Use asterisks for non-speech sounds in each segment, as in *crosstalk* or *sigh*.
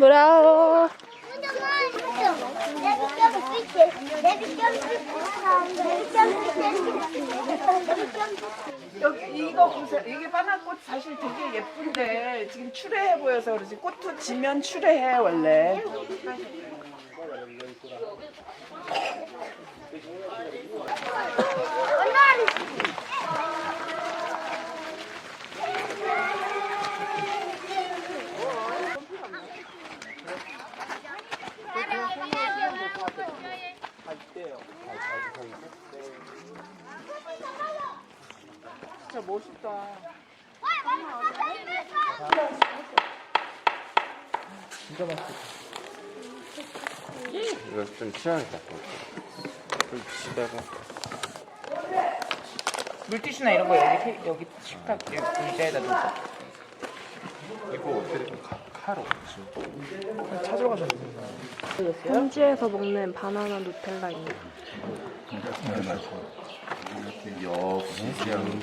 브라보. 여기 이거 보세요. 이게 바나꽃 사실 되게 예쁜데 지금 추레해 보여서 그러지. 꽃도 지면 추레해 원래. 진짜 멋있다. 이거 좀 치워야겠다. 좀 치다가. 물티슈나 이런 거 여기 테- 여기 식탁 여기 의자에다 놓고 이거 어떻게 좀 가, 카로. 찾으러 가자. 현지에서 먹는 바나나 누텔라입니다. 역시 그냥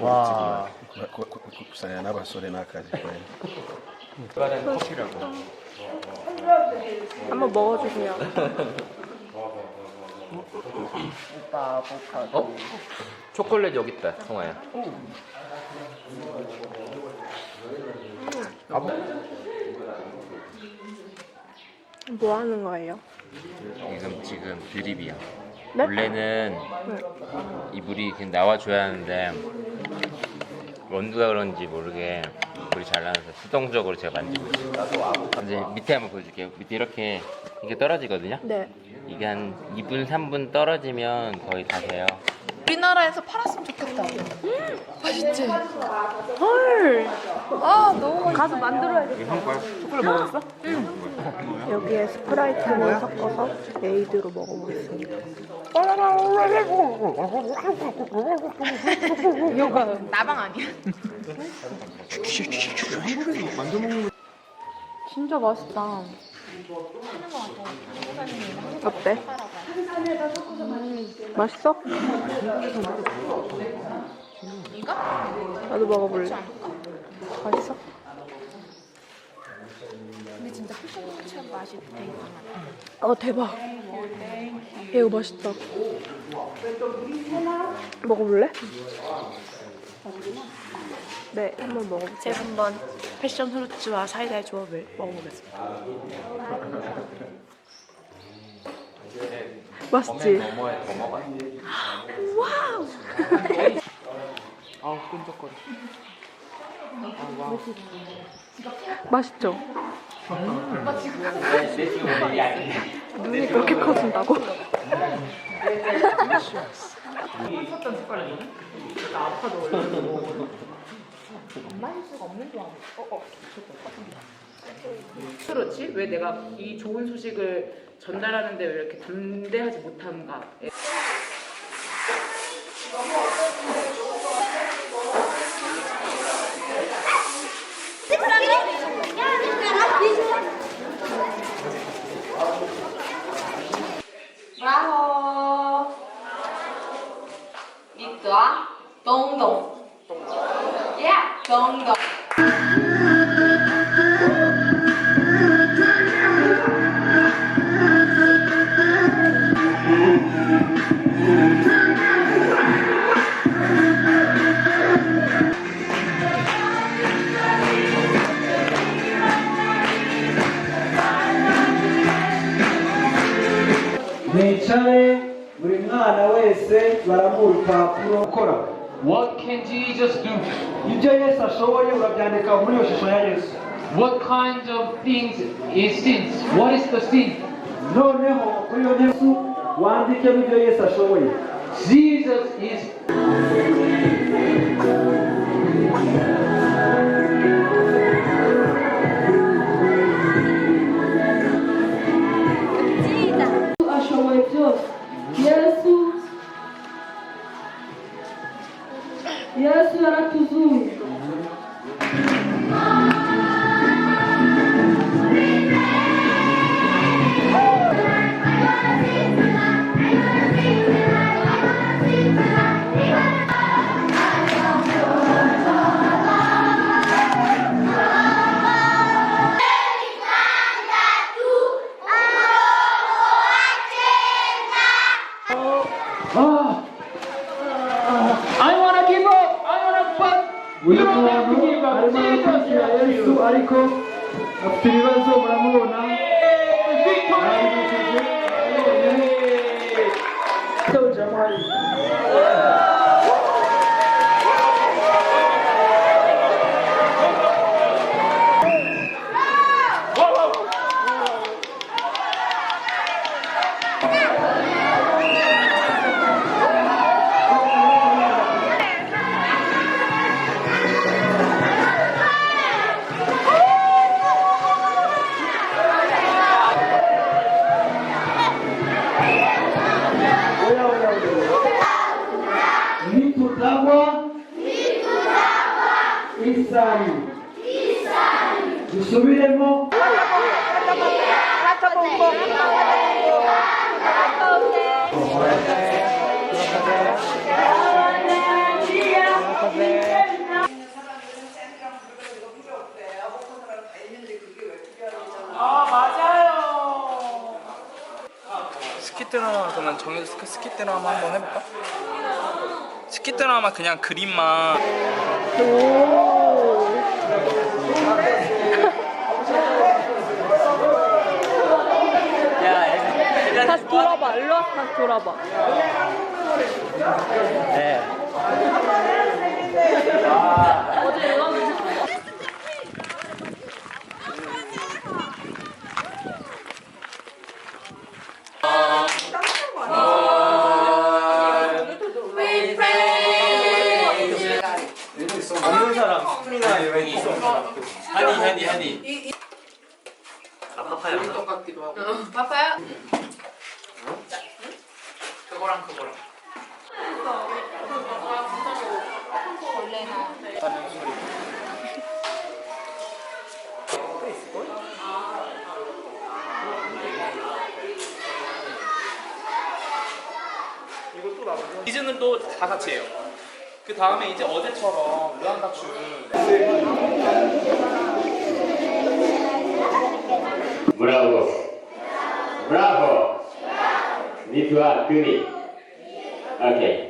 와. kusanya n'abasore n'akazi kweli 이거는 커피라고. 한번 먹어주세요. 어? 초콜릿 여기 있다, 성아야. 뭐 하는 거예요? 지금 지금 드립이야. 네? 원래는 이 물이 그냥 나와줘야 하는데 원두가 그런지 모르게 물이 잘 나와서 수동적으로 제가 만지고 있어요. 이제 밑에 한번 보여줄게요. 밑에 이렇게 이게 떨어지거든요. 네. 이게 한 2분, 3분 떨어지면 거의 다 돼요. 우리나라에서 팔았으면 좋겠다. 맛있지? 헐. 아 너무 맛있어. 가서 만들어야겠다. 초콜릿 먹었어? 여기에 스프라이트를 섞어서 메이드로 먹어보겠습니다. 나방 아니야? 진짜 맛있다. 어때? 음, 맛있어? 나도 먹어볼래. 맛있어? 근데 진짜 피쉬처럼 맛이 되게. 어 대박. 야, 이거 맛있다. 먹어볼래? 네, 한번 먹어볼게요. 제가 한번 패션 후르츠와 사이다의 조합을 먹어보겠습니다. 맛있지? 넘어야 더 먹어야 아우 끈적거려. 맛있죠? 눈이 그렇게 커진다고? *laughs* 그렇지? 왜 내가 이 좋은 소식을 전달하는데 왜 이렇게 담대하지 못한가? 동동. nicare buri mwana wese baramuha urupapuro ukora What can Jesus do? ibyo yesu urabyandika muri iyo shusho ya yesu What kinds of things is sins? What is the sin? noneho kuri iyo yesu wandikemo ibyo yesu ashoboye Jesus is 그러면 정해서 스키, 스키 드라마 한번 해볼까? 스키 드라마 그냥 그림만 *laughs* 다시 돌아봐. 일로 와. 다시 돌아봐. 없는 사람 스프링이나 여행이 있어 하니 하니 하니 아 파파야 바빠요? 그거랑 그거랑 시즌은 또다 같이 해요. 그 다음에 이제 어제처럼 무한가출 브라보. 브라보. 니트와 그니. 오케이.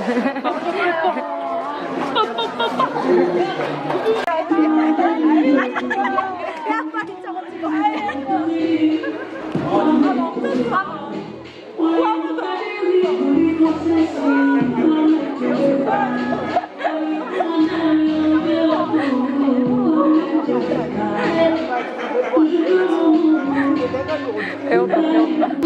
*laughs* 배웠다 배웠다.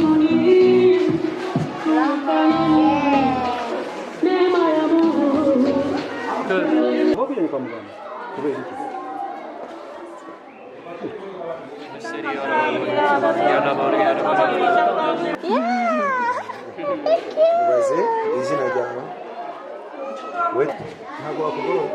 Baze, izina ryawe. We ntabwo wakugora.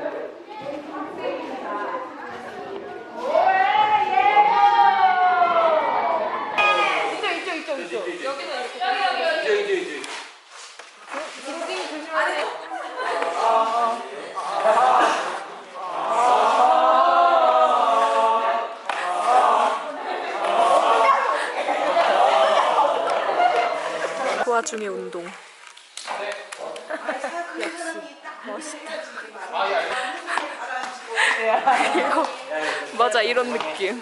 그 와중에 운동. 역시 멋있다. 이거 맞아 이런 느낌.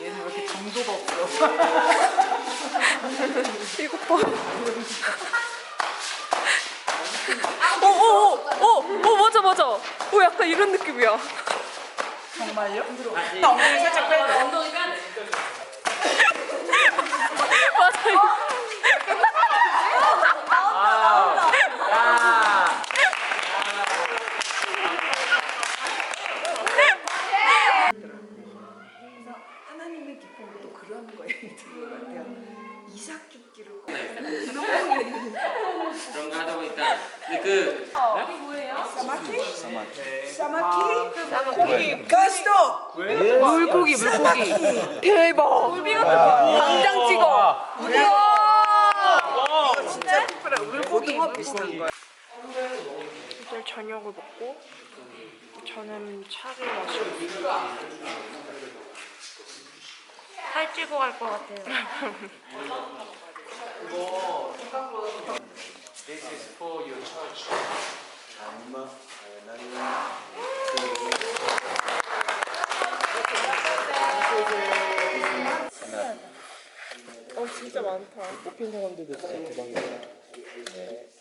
얘는 왜 이렇게 정도가 없어? 이거 봐. 오오 오 오 오, 맞아 맞아. 오 약간 이런 느낌이야. 정말요? 나 엉덩이 살짝 빼. 맞아. 하나님의 기쁨 네, 그 사마키? 사마키? 가스토! 예. 물고기 물고기. 대박. 당장 찍어. 우와. 진짜 특별한 물고기와 비슷한 거야 이들 저녁을 먹고 저는 차를 마시고 살찌고 갈 것 같아요. *laughs* 어 진짜 많다. 뽑힌 사람들도 진짜 대박이야.